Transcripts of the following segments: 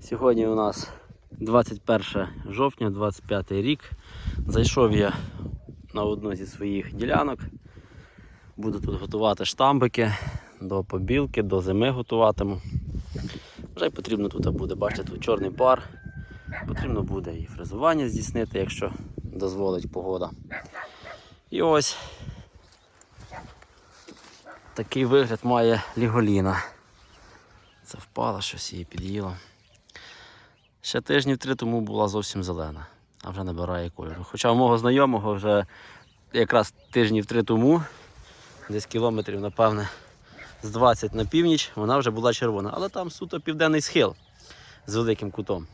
Сьогодні у нас 21 жовтня, 25 рік. Зайшов я на одну зі своїх ділянок. Буду тут готувати штамбики до побілки, до зими готуватиму. Вже потрібно тут буде, бачите, тут чорний пар. Потрібно буде і фрезування здійснити, якщо дозволить погода. І ось такий вигляд має ліголіна. Це впало, щось її під'їло. Ще тижнів три тому була зовсім зелена, а вже набирає кольору. Хоча у мого знайомого вже якраз тижнів три тому, десь кілометрів, напевне, з 20 на північ, вона вже була червона. Але там суто південний схил з великим кутом.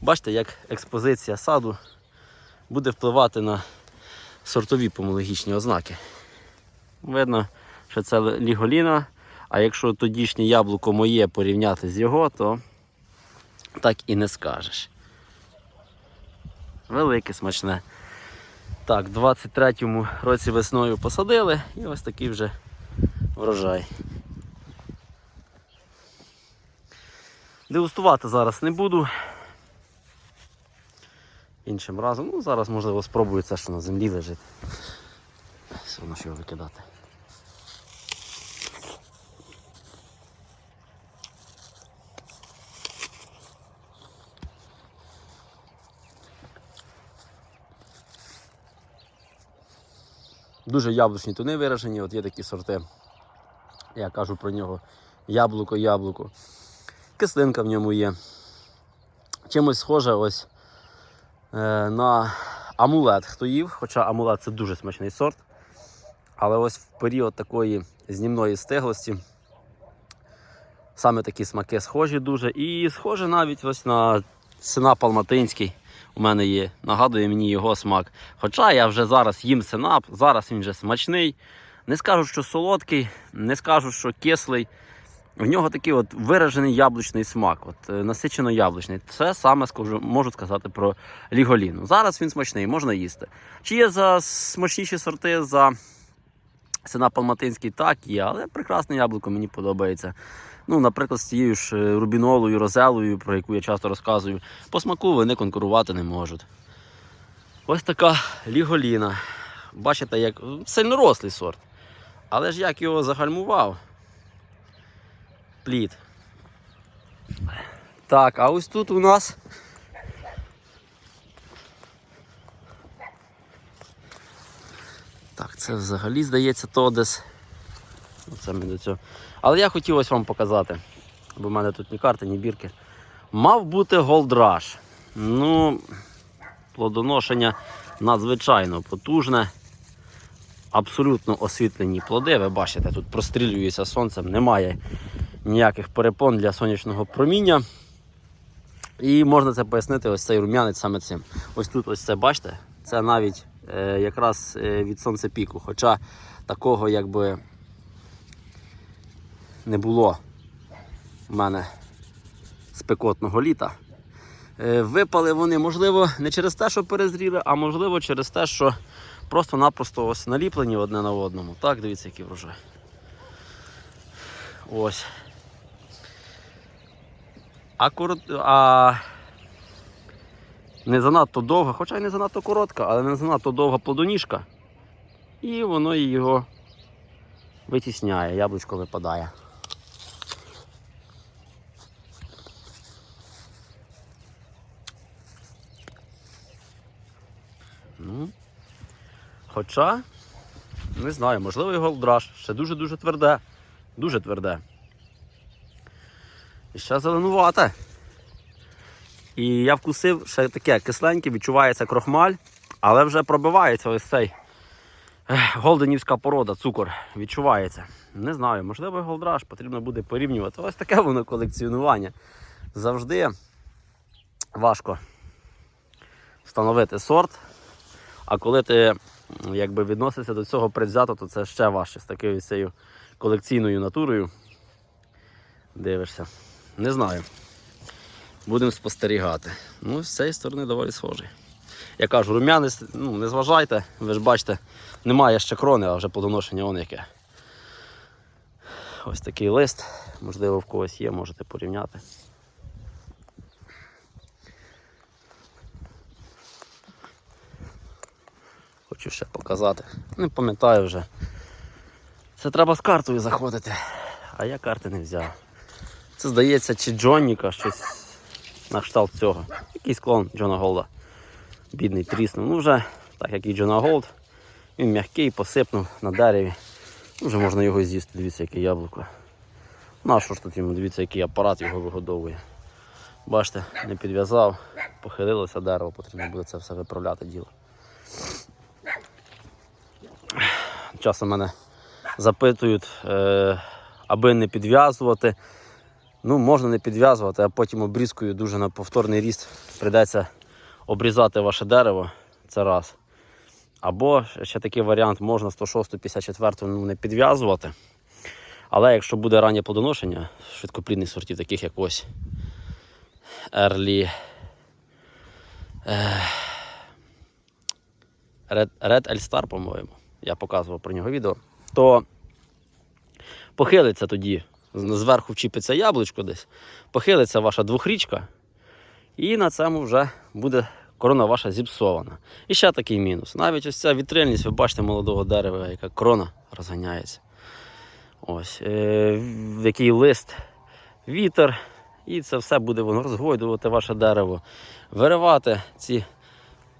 Бачите, як експозиція саду буде впливати на сортові помологічні ознаки. Видно, що це ліголіна, а якщо тодішнє яблуко моє порівняти з його, то так і не скажеш. Велике смачне. Так, в 23-му році весною посадили і ось такий вже врожай. Дегустувати зараз не буду. Іншим разом, ну зараз можливо спробую це, що на землі лежить. Все одно що викидати. Дуже яблучні тони виражені, от є такі сорти. Я кажу про нього яблуко-яблуко. Кислинка в ньому є. Чимось схоже ось е, на амулет хто їв, хоча амулет це дуже смачний сорт. Але ось в період такої знімної стиглості саме такі смаки схожі дуже. І схоже навіть ось на синап алматинський. У мене є, нагадує мені його смак. Хоча я вже зараз їм синап, зараз він вже смачний. Не скажу, що солодкий, не скажу, що кислий. В нього такий от виражений яблучний смак, от е, насичено яблучний. Це саме скажу, можу сказати про ліголіну. Зараз він смачний, можна їсти. Чи є за смачніші сорти за синап алматинський? Так, є, але прекрасне яблуко мені подобається. Ну, наприклад, з цією ж е, рубінолою, розелою, про яку я часто розказую, по смаку вони конкурувати не можуть. Ось така ліголіна. Бачите, як сильнорослий сорт. Але ж як його загальмував. Плід. Так, а ось тут у нас. Так, це взагалі здається Тодес. Оце ми до цього. Але я хотів ось вам показати, бо в мене тут ні карти, ні бірки. Мав бути голдраж. Ну, плодоношення надзвичайно потужне. Абсолютно освітлені плоди. Ви бачите, тут прострілюється сонцем, немає ніяких перепон для сонячного проміння. І можна це пояснити, ось цей рум'янець саме цим. Ось тут ось це бачите, це навіть якраз е, від сонцепіку. Хоча такого якби не було в мене спекотного літа. Е, Випали вони, можливо, не через те, що перезріли, а можливо через те, що просто-напросто ось наліплені одне на одному. Так, дивіться, який врожай. Ось. А, корот... а не занадто довга, хоча й не занадто коротка, але не занадто довга плодоніжка. І воно його витісняє, яблучко випадає. Ну, хоча, не знаю, можливо, і голдраж. Ще дуже-дуже тверде. Дуже тверде. І ще зеленувате. І я вкусив ще таке кисленьке, відчувається крохмаль, але вже пробивається ось цей голденівська порода, цукор. Відчувається. Не знаю, можливо, голдраж потрібно буде порівнювати. Ось таке воно колекціонування. Завжди важко встановити сорт. А коли ти якби, відносишся до цього предвзято, то це ще важче з такою цією колекційною натурою. Дивишся. Не знаю будемо спостерігати. Ну, З цієї сторони доволі схожий. Я кажу, рум'янець, ну, не зважайте, ви ж бачите, немає ще крони, а вже подоношення он яке. Ось такий лист, можливо, в когось є, можете порівняти. Хочу ще показати. Не пам'ятаю вже. Це треба з картою заходити, а я карти не взяв. Це здається, чи Джонніка щось на кшталт цього. Якийсь клон Джона Голда. Бідний тріснув. Ну вже, так як і Джона Голд, він м'який, посипнув на дереві. Ну, Вже можна його з'їсти, дивіться, яке яблуко. Ну а що ж тут йому, дивіться, який апарат його вигодовує. Бачите, не підв'язав, похилилося дерево, потрібно буде це все виправляти діло. Часом мене запитують, е, аби не підв'язувати. Ну, можна не підв'язувати, а потім обрізкою дуже на повторний ріст прийдеться обрізати ваше дерево. Це раз. Або ще такий варіант, можна 106 54 ну, не підв'язувати. Але якщо буде раннє плодоношення швидкоплідних сортів, таких як ось Early е, Red, L-Star, по-моєму, я показував про нього відео, то похилиться тоді, зверху вчіпиться яблучко десь, похилиться ваша двохрічка, і на цьому вже буде корона ваша зіпсована. І ще такий мінус. Навіть ось ця вітрильність, ви бачите молодого дерева, яка крона розганяється. Ось, е, який лист, вітер, і це все буде воно розгойдувати ваше дерево, виривати ці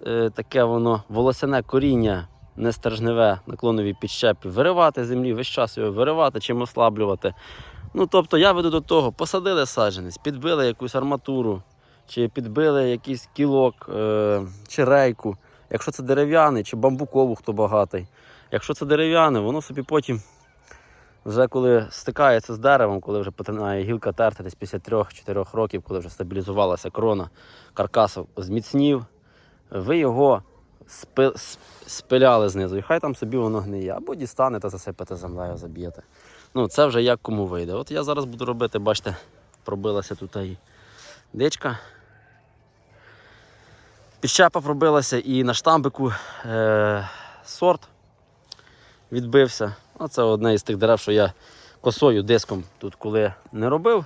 е, таке воно волосяне коріння, нестержневе, наклонові підщепи, виривати землі, весь час його виривати, чим ослаблювати. Ну, тобто я веду до того, посадили саджанець, підбили якусь арматуру, чи підбили якийсь кілок, е, чи рейку. Якщо це дерев'яний, чи бамбукову, хто багатий. Якщо це дерев'яне, воно собі потім, вже коли стикається з деревом, коли вже починає гілка терти після 3-4 років, коли вже стабілізувалася крона, каркас зміцнів, ви його спи- спиляли знизу, і хай там собі воно гниє, або дістанете, засипете землею, заб'єте. Ну, це вже як кому вийде. От я зараз буду робити, бачите, пробилася тут і дичка. Підщепа пробилася і на штамбику е- сорт відбився. Оце одне із тих дерев, що я косою диском тут коли не робив,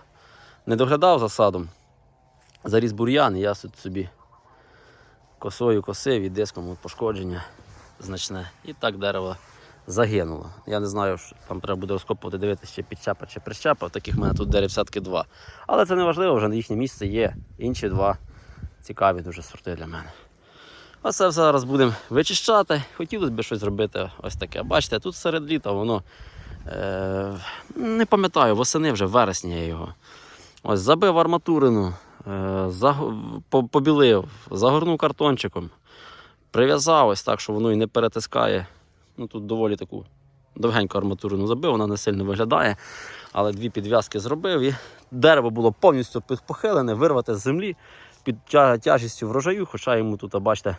не доглядав за садом. Заріс бур'ян, і я тут собі косою косив і диском пошкодження значне. І так дерево загинуло. Я не знаю, що там треба буде розкопувати, дивитися, чи підчепа, чи прищепа. Таких в мене тут дерев все-таки два. Але це не важливо, вже на їхнє місце є інші два цікаві дуже сорти для мене. Оце зараз будемо вичищати. Хотілося б щось зробити ось таке. Бачите, тут серед літа воно е, не пам'ятаю, восени вже в вересні я його. Ось забив арматурину, побілив, загорнув картончиком, прив'язав ось так, що воно і не перетискає. Ну тут доволі таку довгеньку арматурину забив, вона не сильно виглядає. Але дві підв'язки зробив і дерево було повністю похилене, вирвати з землі під тя- тяжістю врожаю, хоча йому тут, бачите,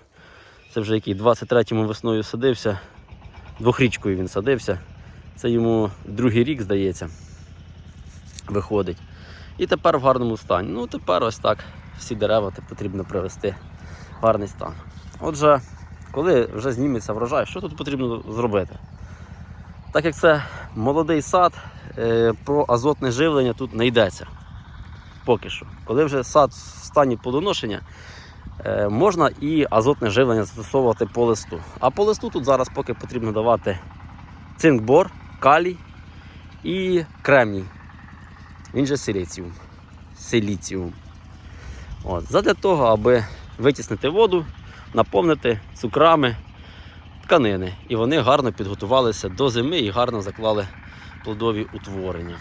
це вже який 23-му весною садився, двохрічкою він садився. Це йому другий рік, здається, виходить. І тепер в гарному стані. Ну, тепер ось так всі дерева потрібно привести в гарний стан. Отже, коли вже зніметься врожай, що тут потрібно зробити? Так як це молодий сад, е, про азотне живлення тут не йдеться. Поки що. Коли вже сад в стані плодоношення, е, можна і азотне живлення застосовувати по листу. А по листу тут зараз поки потрібно давати цинк-бор, калій і кремній. Він же силіціум. Силіціум. От. Задля того, аби витіснити воду, наповнити цукрами тканини. І вони гарно підготувалися до зими і гарно заклали плодові утворення.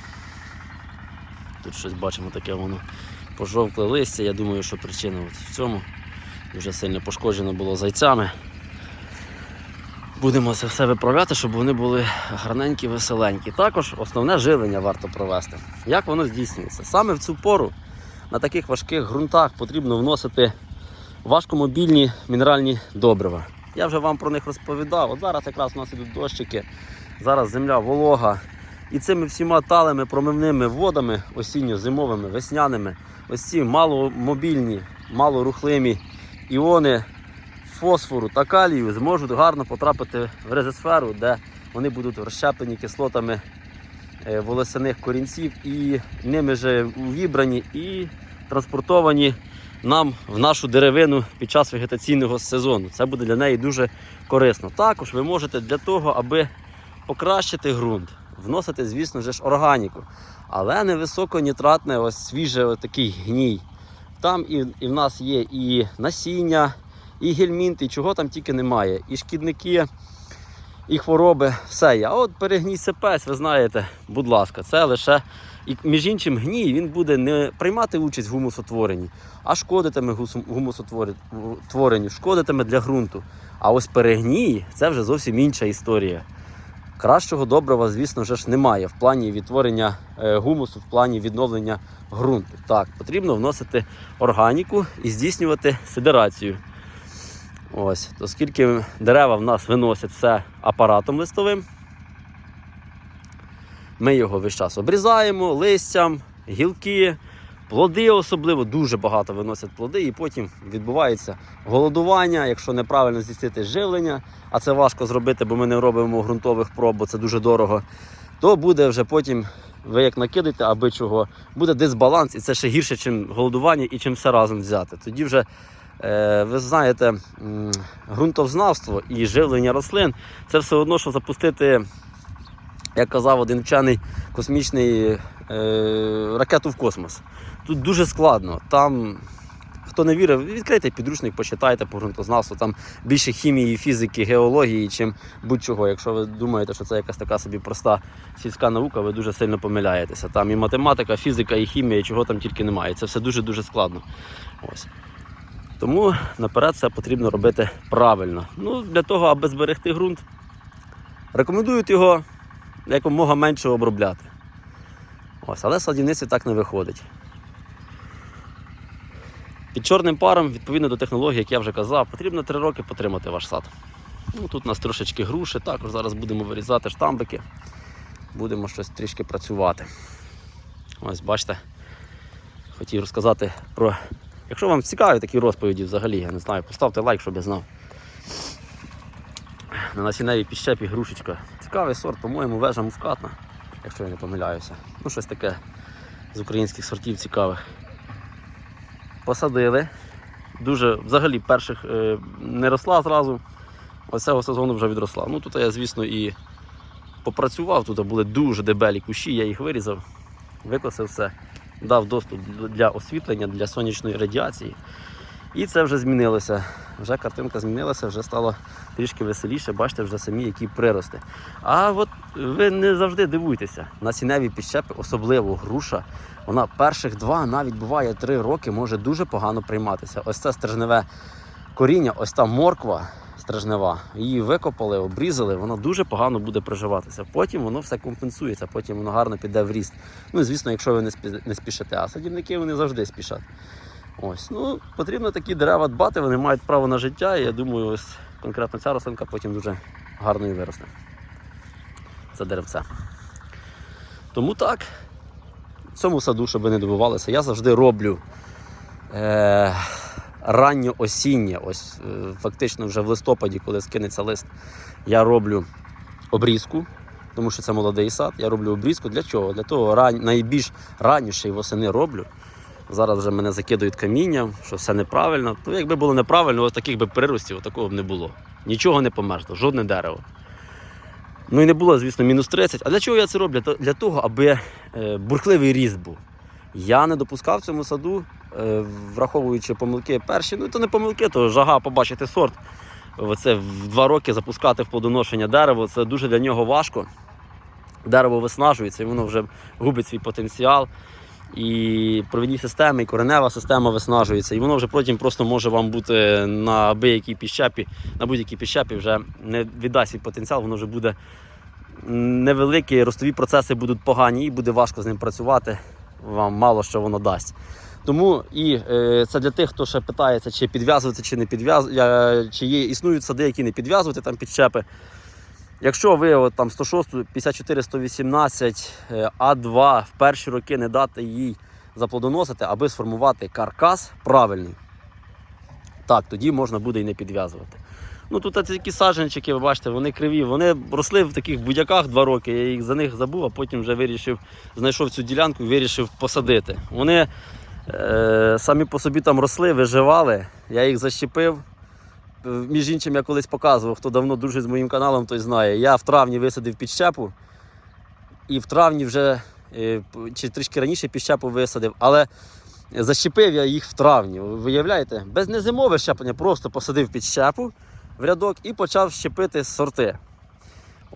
Тут щось бачимо таке воно пожовкле листя. Я думаю, що причина от в цьому дуже сильно пошкоджено було зайцями. Будемо це все виправляти, щоб вони були гарненькі, веселенькі. Також основне живлення варто провести. Як воно здійснюється? Саме в цю пору на таких важких ґрунтах потрібно вносити важкомобільні мінеральні добрива. Я вже вам про них розповідав. От зараз якраз у нас ідуть дощики, зараз земля волога. І цими всіма талими промивними водами, осінньо-зимовими, весняними, ось ці маломобільні, малорухливі іони фосфору та калію зможуть гарно потрапити в резосферу, де вони будуть розщеплені кислотами е, волосяних корінців і ними же увібрані і транспортовані нам в нашу деревину під час вегетаційного сезону. Це буде для неї дуже корисно. Також ви можете для того, аби покращити ґрунт, вносити, звісно ж, органіку, але не високонітратне, ось свіже такий гній. Там і, і в нас є і насіння, і гельмінт, і чого там тільки немає, і шкідники, і хвороби, все є. А от перегній сепесь, ви знаєте, будь ласка, це лише. І між іншим, гній він буде не приймати участь в гумусотворенні, а шкодитиме гумусотворенню, шкодитиме для ґрунту. А ось перегній це вже зовсім інша історія. Кращого добрива, звісно ж, немає в плані відтворення е, гумусу, в плані відновлення ґрунту. Так, потрібно вносити органіку і здійснювати сидерацію. Ось, оскільки дерева в нас виносять все апаратом листовим, ми його весь час обрізаємо листям, гілки, плоди особливо дуже багато виносять плоди, і потім відбувається голодування, якщо неправильно здійснити живлення, а це важко зробити, бо ми не робимо ґрунтових проб, бо це дуже дорого. То буде вже потім, ви як накидаєте, аби чого, буде дисбаланс, і це ще гірше, ніж голодування і чим все разом взяти. Тоді вже, ви знаєте, м, ґрунтовзнавство і живлення рослин це все одно, що запустити, як казав один вчений космічний е, ракету в космос. Тут дуже складно. Там, хто не вірив, відкрийте підручник, почитайте по ґрунтознавству. Там більше хімії, фізики, геології, чим будь-чого. Якщо ви думаєте, що це якась така собі проста сільська наука, ви дуже сильно помиляєтеся. Там і математика, фізика, і хімія, і чого там тільки немає. Це все дуже-дуже складно. Ось. Тому наперед це потрібно робити правильно. Ну, для того, аби зберегти ґрунт, рекомендують його якомога менше обробляти. Ось, але садівниці так не виходить. Під чорним паром, відповідно до технології, як я вже казав, потрібно 3 роки потримати ваш сад. Ну, тут у нас трошечки груші, також зараз будемо вирізати штамбики, будемо щось трішки працювати. Ось бачите, хотів розказати про. Якщо вам цікаві такі розповіді взагалі, я не знаю, поставте лайк, щоб я знав. На насінневій підщепі грушечка. Цікавий сорт, по-моєму, вежа мускатна, якщо я не помиляюся. Ну, щось таке з українських сортів цікавих. Посадили. Дуже взагалі перших е, не росла зразу. Ось цього сезону вже відросла. Ну тут я, звісно, і попрацював. Тут були дуже дебелі кущі, я їх вирізав, викосив все, дав доступ для освітлення, для сонячної радіації. І це вже змінилося. Вже картинка змінилася, вже стало трішки веселіше, бачите, вже самі які прирости. А от ви не завжди дивуйтеся. На сіневі підщепи, особливо груша, вона перших два, навіть буває три роки, може дуже погано прийматися. Ось це стержневе коріння, ось та морква стержнева. Її викопали, обрізали, воно дуже погано буде приживатися. Потім воно все компенсується, потім воно гарно піде в ріст. Ну і звісно, якщо ви не спішите, а садівники вони завжди спішать. Ось, ну потрібно такі дерева дбати, вони мають право на життя, і я думаю, ось конкретно ця рослинка потім дуже гарною виросте. Це деревце. Тому так, в цьому саду, щоб ви не дивувалися, я завжди роблю е, ранньо осіннє, ось е, фактично вже в листопаді, коли скинеться лист, я роблю обрізку, тому що це молодий сад. Я роблю обрізку. Для чого? Для того ран... найбільш ранніше восени роблю. Зараз вже мене закидують камінням, що все неправильно. Ну, якби було неправильно, ось таких би приростів, такого б не було. Нічого не померзло, жодне дерево. Ну і не було, звісно, мінус 30. А для чого я це роблю? Для того, аби е, бурхливий ріст був. Я не допускав в цьому саду, враховуючи помилки перші. Ну то не помилки, то жага побачити сорт. Оце в два роки запускати в плодоношення дерево, це дуже для нього важко. Дерево виснажується, і воно вже губить свій потенціал. І провідні системи, і коренева система виснажується, і воно вже потім просто може вам бути на будь-якій піщапі, на будь-якій піщапі вже не віддасть свій потенціал, воно вже буде невеликі, ростові процеси будуть погані, і буде важко з ним працювати. Вам мало що воно дасть. Тому і е, це для тих, хто ще питається, чи підв'язувати, чи не підв'язувати, чи є існують сади, які не підв'язувати там підчепи. Якщо ви от, там 106, 54, 118, е, А2 в перші роки не дати їй заплодоносити, аби сформувати каркас правильний, так, тоді можна буде і не підв'язувати. Ну тут такі саджанчики, ви бачите, вони криві. Вони росли в таких будяках два роки. Я їх за них забув, а потім вже вирішив, знайшов цю ділянку і вирішив посадити. Вони Е, самі по собі там росли, виживали. Я їх защепив. Між іншим, я колись показував, хто давно дружить з моїм каналом, той знає. Я в травні висадив підщепу, і в травні вже, е, чи трішки раніше підщепу висадив, але защепив я їх в травні. Виявляєте? Без незимове щеплення, просто посадив підщепу в рядок і почав щепити сорти.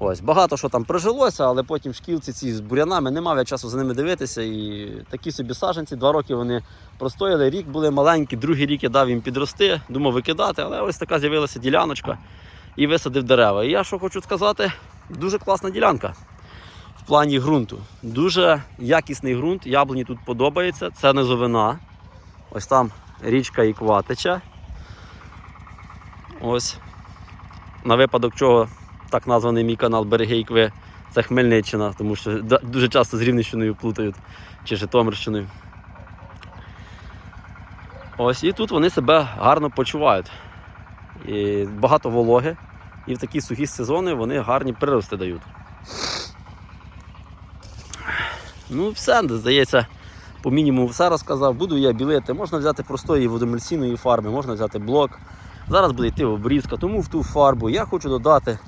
Ось, багато що там прижилося, але потім шкілці ці з бурянами не мав я часу за ними дивитися. І такі собі саженці, два роки вони простояли, рік були маленькі, другий рік я дав їм підрости, думав викидати, але ось така з'явилася діляночка і висадив дерева. І я що хочу сказати, дуже класна ділянка в плані ґрунту. Дуже якісний ґрунт, яблуні тут подобається. Це низовина. Ось там річка Іква тече. Ось. На випадок чого так названий мій канал Береги Ікви. Це Хмельниччина, тому що дуже часто з Рівненщиною плутають чи Житомирщиною. Ось і тут вони себе гарно почувають. І багато вологи, і в такі сухі сезони вони гарні прирости дають. Ну, все, здається, по мінімуму все розказав. Буду я білити. Можна взяти простої водомельційної фарби, можна взяти блок. Зараз буде йти обрізка, тому в ту фарбу я хочу додати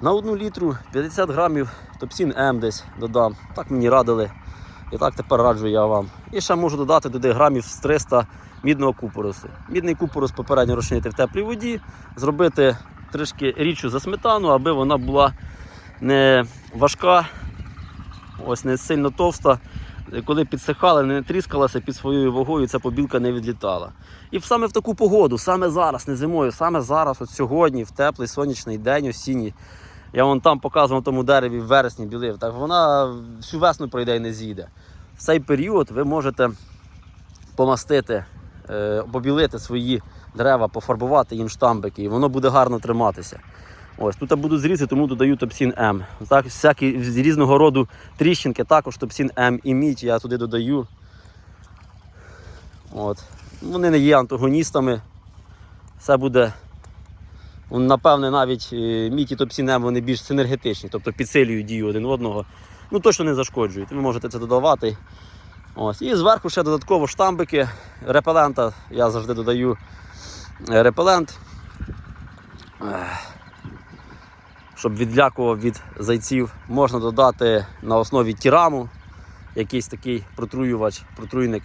на одну літру 50 грамів топсін М десь додам. Так мені радили. І так тепер раджу я вам. І ще можу додати туди грамів з 300 мідного купоросу. Мідний купорос попередньо розчинити в теплій воді, зробити трішки річчю за сметану, аби вона була не важка, ось не сильно товста. Коли підсихала, не тріскалася під своєю вагою, ця побілка не відлітала. І саме в таку погоду, саме зараз, не зимою, саме зараз, от сьогодні, в теплий сонячний день осінній. Я вон там показував на тому дереві в вересні білив. Так вона всю весну пройде і не з'їде. В цей період ви можете помастити, е, побілити свої дерева, пофарбувати їм штамбики, і воно буде гарно триматися. Ось тут будуть зрізи, тому додаю топсін М. Так, всякі з різного роду тріщинки, також топсін М і мідь я туди додаю. От. Вони не є антагоністами. Все буде, напевне, навіть е, мідь і вони більш синергетичні, тобто підсилюють дію один одного. Ну точно не зашкоджують. Ви можете це додавати. Ось. І зверху ще додатково штамбики репелента. Я завжди додаю е, репелент. Щоб відлякував від зайців, можна додати на основі тіраму, якийсь такий протруювач, протруйник.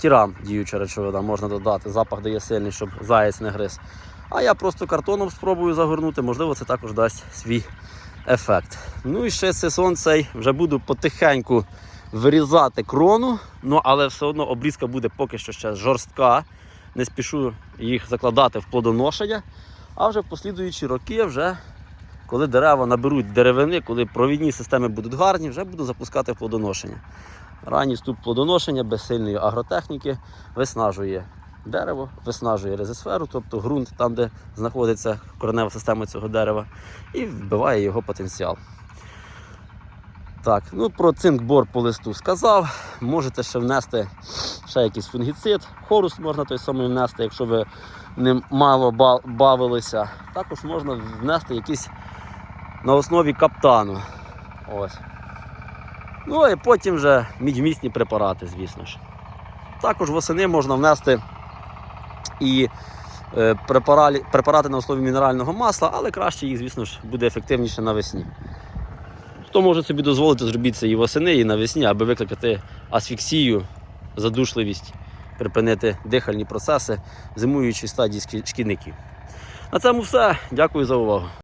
Тірам діюча речовина можна додати, запах дає сильний, щоб заяць не гриз. А я просто картоном спробую загорнути, можливо, це також дасть свій ефект. Ну і ще сезон цей вже буду потихеньку вирізати крону, ну але все одно обрізка буде поки що ще жорстка. Не спішу їх закладати в плодоношення. А вже в послідуючі роки, вже коли дерева наберуть деревини, коли провідні системи будуть гарні, вже буду запускати в плодоношення. Ранній ступ плодоношення без сильної агротехніки виснажує дерево, виснажує резисферу, тобто ґрунт там, де знаходиться коренева система цього дерева, і вбиває його потенціал. Так, ну про цинк-бор по листу сказав. Можете ще внести ще якийсь фунгіцид, хорус можна той самий внести, якщо ви ним мало бавилися. Також можна внести якийсь на основі каптану. Ось. Ну і потім вже мідьмісні препарати, звісно ж. Також восени можна внести і е, препарати на основі мінерального масла, але краще їх, звісно ж, буде ефективніше навесні. Хто може собі дозволити зробити це і восени, і навесні, аби викликати асфіксію, задушливість, припинити дихальні процеси зимуючі стадії шкідників. На цьому все. Дякую за увагу.